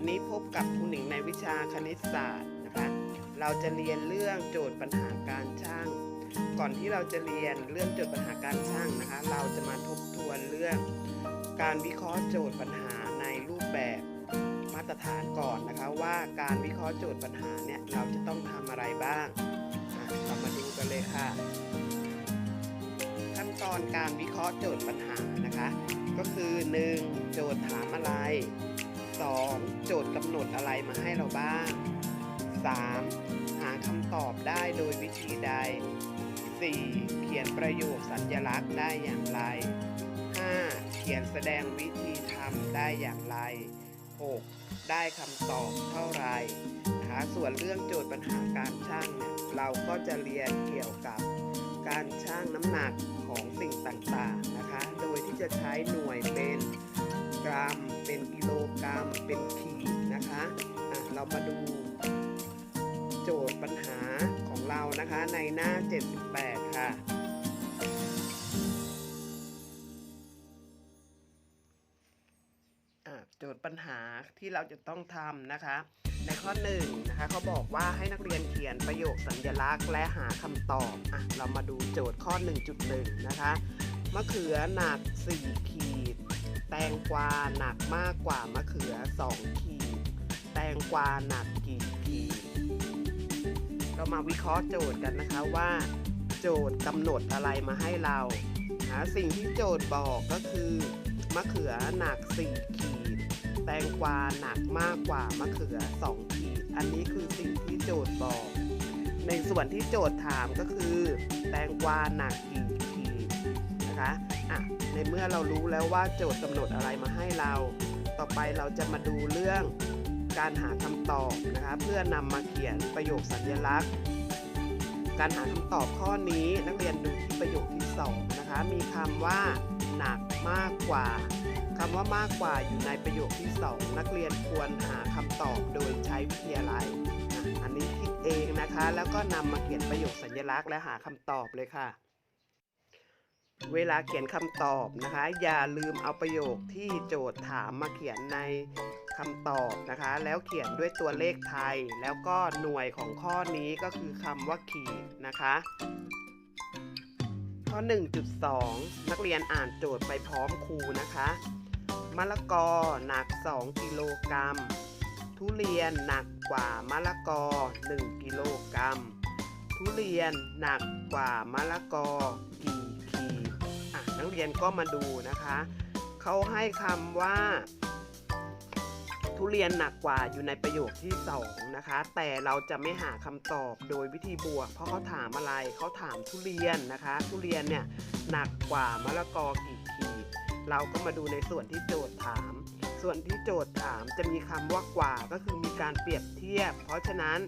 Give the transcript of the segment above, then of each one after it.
วันนี้พบกับครูหนิงในวิชาคณิตศาสตร์นะคะ เราจะเรียนเรื่องโจทย์ปัญหาการช่าง ก่อนที่เราจะเรียนเรื่องโจทย์ปัญหาการช่างนะคะ เราจะมาทบทวนเรื่อง การวิเคราะห์โจทย์ปัญหาในรูปแบบมาตรฐานก่อนนะคะ ว่าการวิเคราะห์โจทย์ปัญหาเนี่ยเราจะต้องทำอะไรบ้างอะเรามาดูกันเลยค่ะ ขั้นตอนการวิเคราะห์โจทย์ปัญหานะคะ ก็คือ 1. โจทย์ถามอะไร 2. โจทย์กำหนดอะไรมาให้เราบ้าง 3. หาคำตอบได้โดยวิธีใด 4. เขียนประโยคสัญลักษณ์ได้อย่างไร 5. เขียนแสดงวิธีทำได้อย่างไร 6. ได้คำตอบเท่าไหร่นะคะส่วนเรื่องโจทย์ปัญหาการช่างเนี่ยเราก็จะเรียนเกี่ยวกับการช่างน้ำหนักของสิ่งต่างๆนะคะ โดยที่จะใช้หน่วยเป็น กรัม เป็นกิโลกรัม เป็นขีดนะคะะเรามาดูโจทย์ปัญหาของเรานะคะในหน้า 78 ค่ะอะโจทย์ปัญหาที่เราจะต้องทำนะคะ ในข้อ1นงนะคะเขาบอกว่าให้นักเรียนเขียนประโยคสัญลักษณ์ และหาคำตอบอะเรามาดูโจทย์ข้อ 1.1 นะคะมะเขือหนัก 4 ขีด แตงกวาหนักมากกว่ามะเขือ2ขีด แตงกวาหนักกี่ขีด เรามาวิเคราะห์โจทย์กันนะคะว่า โจทย์กำหนดอะไรมาให้เราหาสิ่งที่โจทย์บอกก็คือ มะเขือหนัก4ขีด แตงกวาหนักมากกว่ามะเขือ2ขีด อันนี้คือสิ่งที่โจทย์บอก ในส่วนที่โจทย์ถามก็คือ แตงกวาหนักกี่ อะในเมื่อเรารู้แล้วว่าโจทย์กำหนดอะไรมาให้เรา ต่อไปเราจะมาดูเรื่องการหาคำตอบนะคะเพื่อนำมาเขียนประโยคสัญลักษณ์ การหาคำตอบข้อนี้นักเรียนดูที่ประโยคที่2นะคะมีคำว่าหนักมากกว่าคำว่ามากกว่าอยู่ในประโยคที่ 2 นักเรียนควรหาคำตอบโดยใช้วิธีอะไรอันนี้คิดเองนะคะ แล้วก็นำมาเขียนประโยคสัญลักษณ์และหาคำตอบเลยค่ะ เวลาเขียนคำตอบนะคะ อย่าลืมเอาประโยคที่โจทย์ถามมาเขียนในคำตอบนะคะ แล้วเขียนด้วยตัวเลขไทย แล้วก็หน่วยของข้อนี้ก็คือคำว่าขีดนะคะ ข้อ 1.2 นักเรียนอ่านโจทย์ไปพร้อมครูนะคะมะละกอหนัก 2 กิโลกรัม ทุเรียนหนักกว่ามะละกอ 1 กิโลกรัม ทุเรียนหนักกว่ามะละกอกี่ รียนก็มาดูนะคะ เขาให้คำว่า ทุเรียนหนักกว่าอยู่ในประโยคที่2นะคะ แต่เราจะไม่หาคำตอบโดยวิธีบวก เพราะเขาถามอะไรเขาถามทุเรียนนะคะ ทุเรียนเนี่ยหนักกว่ามะละกอกี่ขีด เราก็มาดูในส่วนที่โจทย์ถาม ส่วนที่โจทย์ถามจะมีคำว่ากว่าก็คือมีการเปรียบเทียบ เพราะฉะนั้น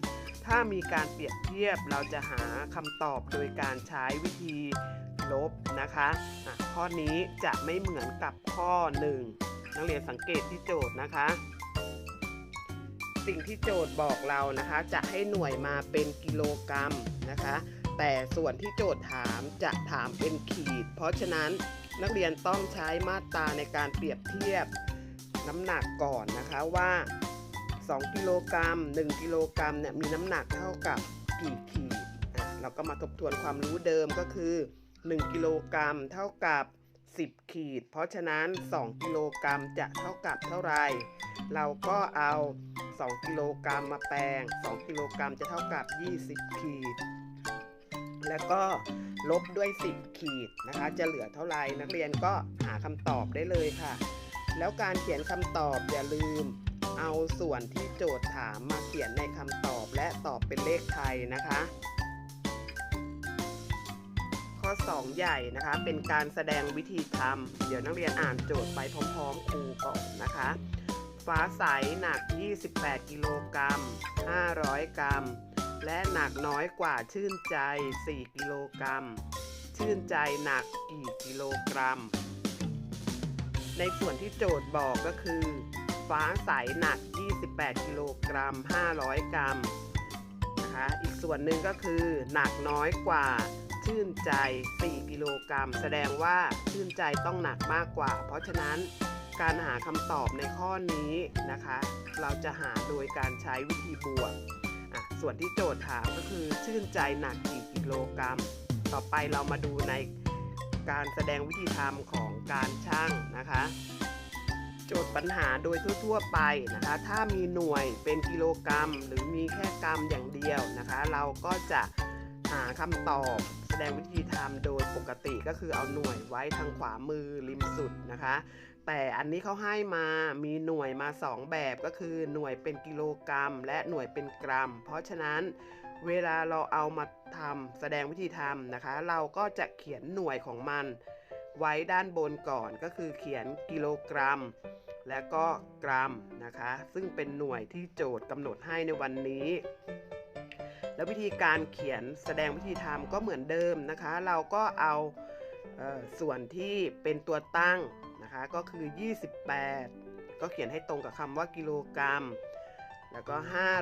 ถ้ามีการเปรียบเทียบเราจะหาคำตอบโดยการใช้วิธี ลบนะคะะข้อนี้จะไม่เหมือนกับข้อ 1 นักเรียนสังเกตที่โจทย์นะคะ สิ่งที่โจทย์บอกเรานะคะ จะให้หน่วยมาเป็นกิโลกรัมนะคะ แต่ส่วนที่โจทย์ถามจะถามเป็นขีด เพราะฉะนั้นนักเรียนต้องใช้มาตราในการเปรียบเทียบน้ำหนักก่อนนะคะว่า 2 กิโลกรัม 1 กิโลกรัมเนี่ยมีน้ำหนักเท่ากับกี่ขีดอะเราก็มาทบทวนความรู้เดิมก็คือ 1 กิโลกรัมเท่ากับ 10 ขีด เพราะฉะนั้น 2 กิโลกรัมจะเท่ากับเท่าไหร่เราก็เอา 2 กิโลกรัมมาแปลง 2 กิโลกรัมจะเท่ากับ 20 ขีด แล้วก็ลบด้วย 10 ขีดนะคะ จะเหลือเท่าไหร่นักเรียนก็หาคำตอบได้เลยค่ะ แล้วการเขียนคำตอบอย่าลืมเอาส่วนที่โจทย์ถามมาเขียนในคำตอบและตอบเป็นเลขไทยนะคะ ข้อ 2 ใหญ่นะคะ เป็นการแสดงวิธีทำเดี๋ยวนักเรียนอ่านโจทย์ไปพร้อมๆ ครูก่อนนะคะ ฟ้าใสหนัก 28 กิโลกรัม 500 กรัม และหนักน้อยกว่าชื่นใจ 4 กิโลกรัม ชื่นใจหนักกี่กิโลกรัม ในส่วนที่โจทย์บอกก็คือ ฟ้าใสหนัก 28 กิโลกรัม 500 กรัมนะคะ อีกส่วนหนึ่งก็คือหนักน้อยกว่า ชื่นใจ 4 กิโลกรัม แสดงว่าชื่นใจต้องหนักมากกว่า เพราะฉะนั้นการหาคำตอบในข้อนี้นะคะ เราจะหาโดยการใช้วิธีบวกอะส่วนที่โจทย์ถามก็คือชื่นใจหนักกี่กิโลกรัม ต่อไปเรามาดูในการแสดงวิธีทำของการช่างนะคะ โจทย์ปัญหาโดยทั่ว ๆ ไปนะคะ ถ้ามีหน่วยเป็นกิโลกรัม หรือมีแค่กรัมอย่างเดียวนะคะ เราก็จะหาคำตอบ ดงวิธีทำโดยปกติก็คือเอาหน่วยไว้ทางขวามือริมสุดนะคะ แต่อันนี้เขาให้มามีหน่วยมา 2 แบบก็คือหน่วยเป็นกิโลกรัม และหน่วยเป็นกรัม เพราะฉะนั้นเวลาเราเอามาทำแสดงวิธีทำนะคะ เราก็จะเขียนหน่วยของมัน ไว้ด้านบนก่อนก็คือเขียนกิโลกรัม และก็กรัมนะคะ ซึ่งเป็นหน่วยที่โจทย์กำหนดให้ในวันนี้ แล้ววิธีการเขียนแสดงวิธีทำก็เหมือนเดิมนะคะ เราก็เอาเออส่วนที่เป็นตัวตั้งนะคะก็คือ 28 ก็เขียนให้ตรงกับคำว่ากิโลกรัม แล้วก็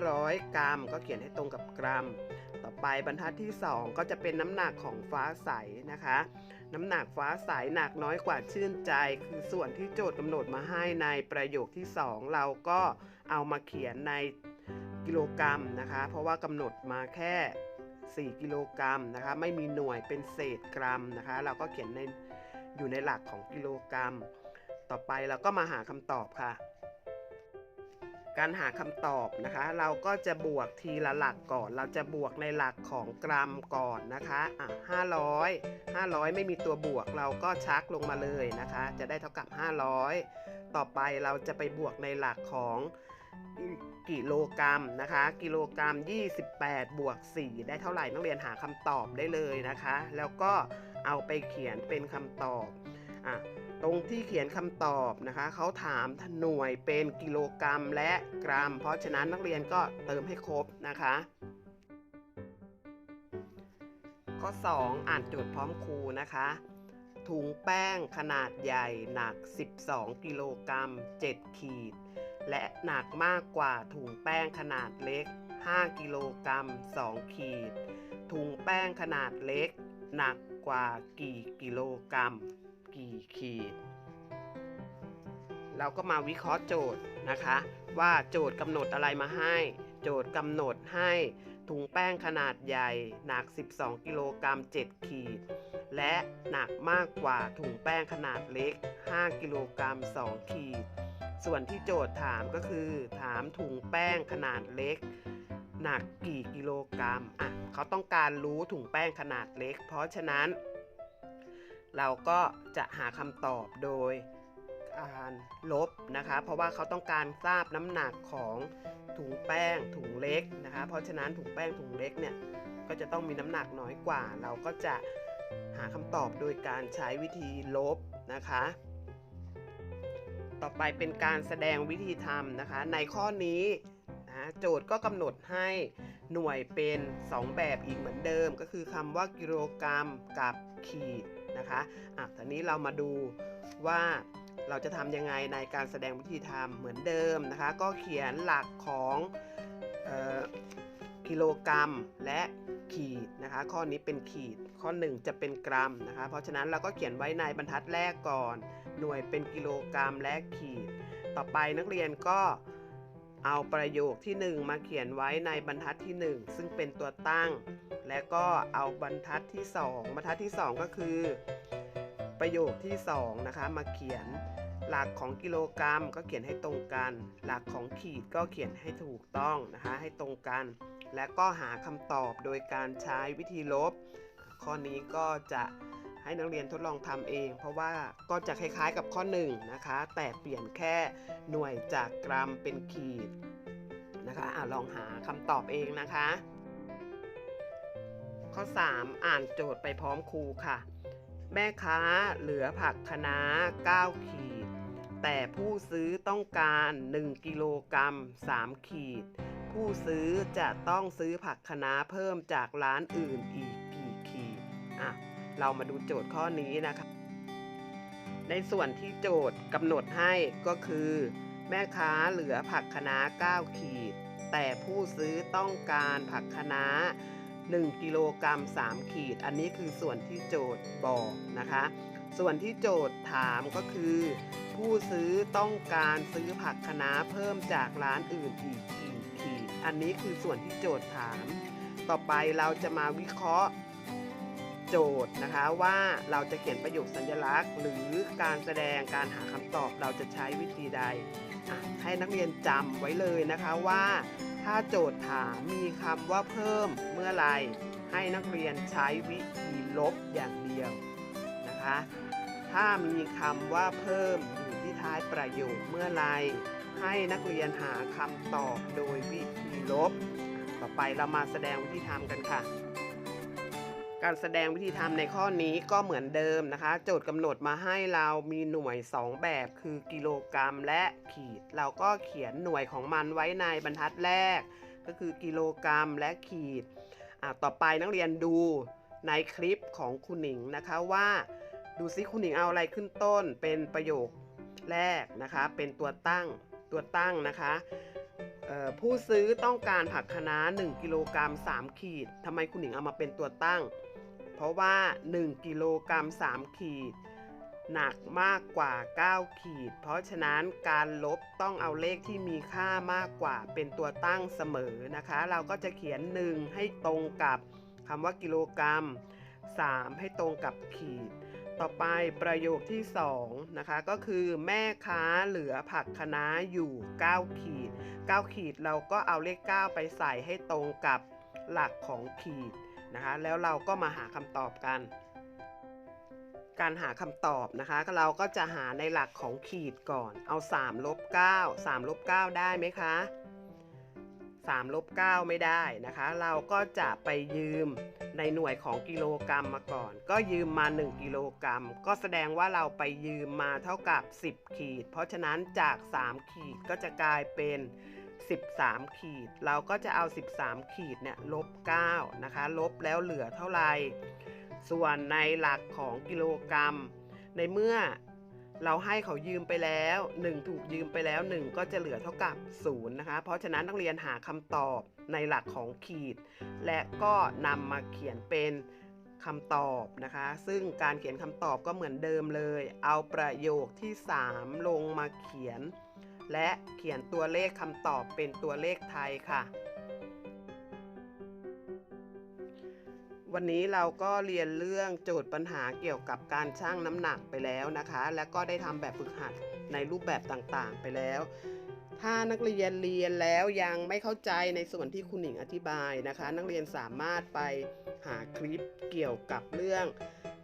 500 กรัม ก็เขียนให้ตรงกับกรัม ต่อไปบรรทัดที่ 2 ก็จะเป็นน้ำหนักของฟ้าใสนะคะ น้ำหนักฟ้าใสหนักน้อยกว่าชื่นใจ คือส่วนที่โจทย์กำหนดมาให้ในประโยคที่ 2 เราก็เอามาเขียนใน กิโลกรัมนะคะ เพราะว่ากำหนดมาแค่ 4 กิโลกรัมนะคะ ไม่มีหน่วยเป็นเศษกรัมนะคะ เราก็เขียนในอยู่ในหลักของกิโลกรัม ต่อไปเราก็มาหาคำตอบค่ะ การหาคำตอบนะคะ เราก็จะบวกทีละหลักก่อน เราจะบวกในหลักของกรัมก่อนนะคะอะ500 500 ไม่มีตัวบวกเราก็ชักลงมาเลยนะคะ จะได้เท่ากับ 500 ต่อไปเราจะไปบวกในหลักของ กิโลกรัมนะคะ กิโลกรัม 28 บวก 4 ได้เท่าไหร่นักเรียนหาคำตอบได้เลยนะคะ แล้วก็เอาไปเขียนเป็นคำตอบอะตรงที่เขียนคำตอบนะคะเขาถามหน่วยเป็นกิโลกรัมและกรัม เพราะฉะนั้นนักเรียนก็เติมให้ครบนะคะ ข้อ 2 อ่านโจทย์พร้อมครูนะคะถุงแป้งขนาดใหญ่หนัก 12 กิโลกรัม 7 ขีด และหนักมากกว่าถุงแป้งขนาดเล็ก 5 กิโลกรัม 2 ขีด ถุงแป้งขนาดเล็ก หนักกว่ากี่กิโลกรัม กี่ขีด เราก็มาวิเคราะห์โจทย์นะคะ ว่าโจทย์กำหนดอะไรมาให้ โจทย์กำหนดให้ถุงแป้งขนาดใหญ่หนัก 12 กิโลกรัม 7 ขีด และหนักมากกว่าถุงแป้งขนาดเล็ก 5 กิโลกรัม 2 ขีด ส่วนที่โจทย์ถามก็คือ ถามถุงแป้งขนาดเล็ก หนักกี่กิโลกรัมอะเขาต้องการรู้ถุงแป้งขนาดเล็ก เพราะฉะนั้น เราก็จะหาคำตอบโดยการลบนะคะ เพราะว่าเขาต้องการทราบน้ำหนักของถุงแป้งถุงเล็กนะคะ เพราะฉะนั้นถุงแป้งถุงเล็กเนี่ยก็จะต้องมีน้ำหนักน้อยกว่า เราก็จะหาคำตอบโดยการใช้วิธีลบนะคะ ต่อไปเป็นการแสดงวิธีทำนะคะ ในข้อนี้นะโจทย์ก็กำหนดให้หน่วยเป็น 2 แบบอีกเหมือนเดิม ก็คือคำว่ากิโลกรัมกับขีดนะคะอะตอนนี้เรามาดูว่าเราจะทำยังไงในการแสดงวิธีทำเหมือนเดิมนะคะ ก็เขียนหลักของ กิโลกรัม และขีดนะคะ ข้อนี้เป็นขีด ข้อ 1 จะเป็นกรัมนะคะ เพราะฉะนั้นเราก็เขียนไว้ในบรรทัดแรกก่อน หน่วยเป็นกิโลกรัมและขีด ต่อไปนักเรียนก็เอาประโยคที่ 1 มาเขียนไว้ในบรรทัดที่ 1 ซึ่งเป็นตัวตั้ง และก็เอาบรรทัดที่ 2 บรรทัดที่ 2 ก็คือ ประโยคที่2นะคะมาเขียนหลักของกิโลกรัมก็เขียนให้ตรงกัน หลักของขีดก็เขียนให้ถูกต้องนะคะให้ตรงกัน และก็หาคำตอบโดยการใช้วิธีลบ ข้อนี้ก็จะให้นักเรียนทดลองทำเอง เพราะว่าก็จะคล้ายๆกับข้อ1นะคะ แต่เปลี่ยนแค่หน่วยจากกรัมเป็นขีดนะคะอะลองหาคำตอบเองนะคะ ข้อ 3 อ่านโจทย์ไปพร้อมครูค่ะ แม่ค้าเหลือผักคะน้า 9 ขีด แต่ผู้ซื้อต้องการ 1 กิโลกรัม 3 ขีด ผู้ซื้อจะต้องซื้อผักคะน้าเพิ่มจากร้านอื่นอีกกี่ขีดอะเรามาดูโจทย์ข้อนี้นะคะ ในส่วนที่โจทย์กำหนดให้ก็คือ แม่ค้าเหลือผักคะน้า9 ขีด แต่ผู้ซื้อต้องการผักคะน้า1กิโลกรัม3 ขีด อันนี้คือส่วนที่โจทย์บอกนะคะ ส่วนที่โจทย์ถามก็คือ ผู้ซื้อต้องการซื้อผักคะน้าเพิ่มจากร้านอื่นอีกกี่ อันนี้คือส่วนที่โจทย์ถาม ต่อไปเราจะมาวิเคราะห์ โจทย์นะคะว่าเราจะเขียนประโยคสัญลักษณ์ หรือการแสดงการหาคำตอบเราจะใช้วิธีใด ให้นักเรียนจำไว้เลยนะคะว่า ถ้าโจทย์ถามมีคำว่าเพิ่มเมื่อไรให้นักเรียนใช้วิธีลบอย่างเดียวนะคะถ้ามีคำว่าเพิ่มอยู่ที่ท้ายประโยคเมื่อไรให้นักเรียนหาคำตอบโดยวิธี ลบ ต่อไปเรามาแสดงวิธีทำกันค่ะ การแสดงวิธีทำในข้อนี้ก็เหมือนเดิมนะคะ โจทย์กำหนดมาให้เรามีหน่วย 2 แบบคือกิโลกรัมและขีด เราก็เขียนหน่วยของมันไว้ในบรรทัดแรก ก็คือกิโลกรัมและขีดต่อไปนักเรียนดูในคลิปของคุณหนิงนะคะว่าดูซิคุณหนิงเอาอะไรขึ้นต้นเป็นประโยคแรกนะคะ เป็นตัวตั้งตัวตั้งนะคะ ผู้ซื้อต้องการผักคะน้า1กิโลกรัม3ขีดทำไมคุณหนิงเอามาเป็นตัวตั้ง เพราะว่า 1กิโลกรัม3ขีด หนักมากกว่า 9 ขีด เพราะฉะนั้นการลบต้องเอาเลขที่มีค่ามากกว่าเป็นตัวตั้งเสมอนะคะ เราก็จะเขียน 1 ให้ตรงกับคำว่ากิโลกรัม 3 ให้ตรงกับขีด ต่อไปประโยคที่2นะคะก็คือแม่ค้าเหลือผักคะน้าอยู่ 9 ขีด 9 ขีดเราก็เอาเลข 9 ไปใส่ให้ตรงกับหลักของขีดนะคะแล้วเราก็มาหาคำตอบกัน การหาคำตอบนะคะเราก็จะหาในหลักของขีดก่อนเอา 3 ลบ 9 3 ลบ 9 ได้ไหมคะ 3ลบ9ไม่ได้นะคะ เราก็จะไปยืมในหน่วยของกิโลกรัมมาก่อน ก็ยืมมา 1 กิโลกรัม ก็แสดงว่าเราไปยืมมาเท่ากับ 10 ขีด เพราะฉะนั้นจาก 3 ขีดก็จะกลายเป็น 13 ขีด เราก็จะเอา 13 ขีดเนี่ยลบ9นะคะ ลบแล้วเหลือเท่าไหร่ ส่วนในหลักของกิโลกรัม ในเมื่อ เราให้เขายืมไปแล้ว 1 ถูกยืมไปแล้ว 1 ก็จะเหลือเท่ากับ0นะคะ เพราะฉะนั้นนักเรียนหาคำตอบในหลักของขีด และก็นำมาเขียนเป็นคำตอบนะคะ ซึ่งการเขียนคำตอบก็เหมือนเดิมเลย เอาประโยคที่ 3 ลงมาเขียน และเขียนตัวเลขคำตอบเป็นตัวเลขไทยค่ะ วันนี้เราก็เรียนเรื่องโจทย์ปัญหาเกี่ยวกับการชั่งน้ำหนักไปแล้วนะคะ และก็ได้ทำแบบฝึกหัดในรูปแบบต่างๆไปแล้ว ถ้านักเรียนเรียนแล้วยังไม่เข้าใจในส่วนที่คุณหนิงอธิบายนะคะ นักเรียนสามารถไปหาคลิปเกี่ยวกับเรื่อง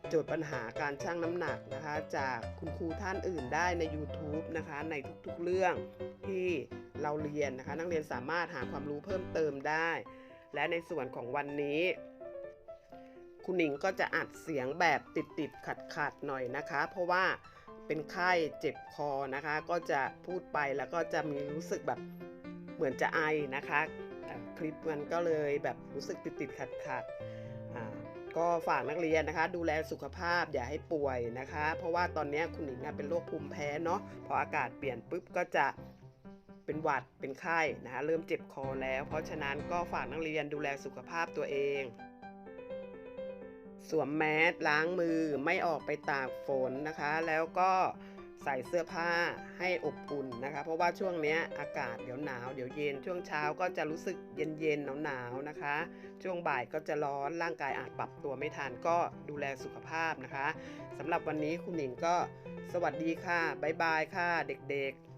โจทย์ปัญหาการชั่งน้ำหนักนะคะ จากคุณครูท่านอื่นได้ใน YouTube นะคะ ในทุกๆเรื่องที่เราเรียนนะคะ นักเรียนสามารถหาความรู้เพิ่มเติมได้ และในส่วนของวันนี้ คุณหนิงก็จะอัดเสียงแบบติดติดขัดขัดๆหน่อยนะคะ เพราะว่าเป็นไข้เจ็บคอนะคะ ก็จะพูดไปแล้วก็จะมีรู้สึกแบบเหมือนจะไอนะคะคลิปมันก็เลยแบบรู้สึกติดติดขัดขัดๆก็ฝากนักเรียนนะคะ ดูแลสุขภาพอย่าให้ป่วยนะคะ เพราะว่าตอนนี้คุณหนิงเป็นโรคภูมิแพ้เนาะพออากาศเปลี่ยนปุ๊บก็จะเป็นหวัดเป็นไข้นะคะเริ่มเจ็บคอแล้ว เพราะฉะนั้นก็ฝากนักเรียนดูแลสุขภาพตัวเอง สวมแมสล้างมือไม่ออกไปตากฝนนะคะ แล้วก็ใส่เสื้อผ้าให้อบอุ่นนะคะ เพราะว่าช่วงนี้อากาศเดี๋ยวหนาวเดี๋ยวเย็น ช่วงเช้าก็จะรู้สึกเย็นเย็นหนาวหนาวๆนะคะ ช่วงบ่ายก็จะร้อนร่างกายอาจปรับตัวไม่ทันก็ดูแลสุขภาพนะคะสำหรับวันนี้คุณหนิงก็สวัสดีค่ะบ๊ายบายค่ะเด็กๆ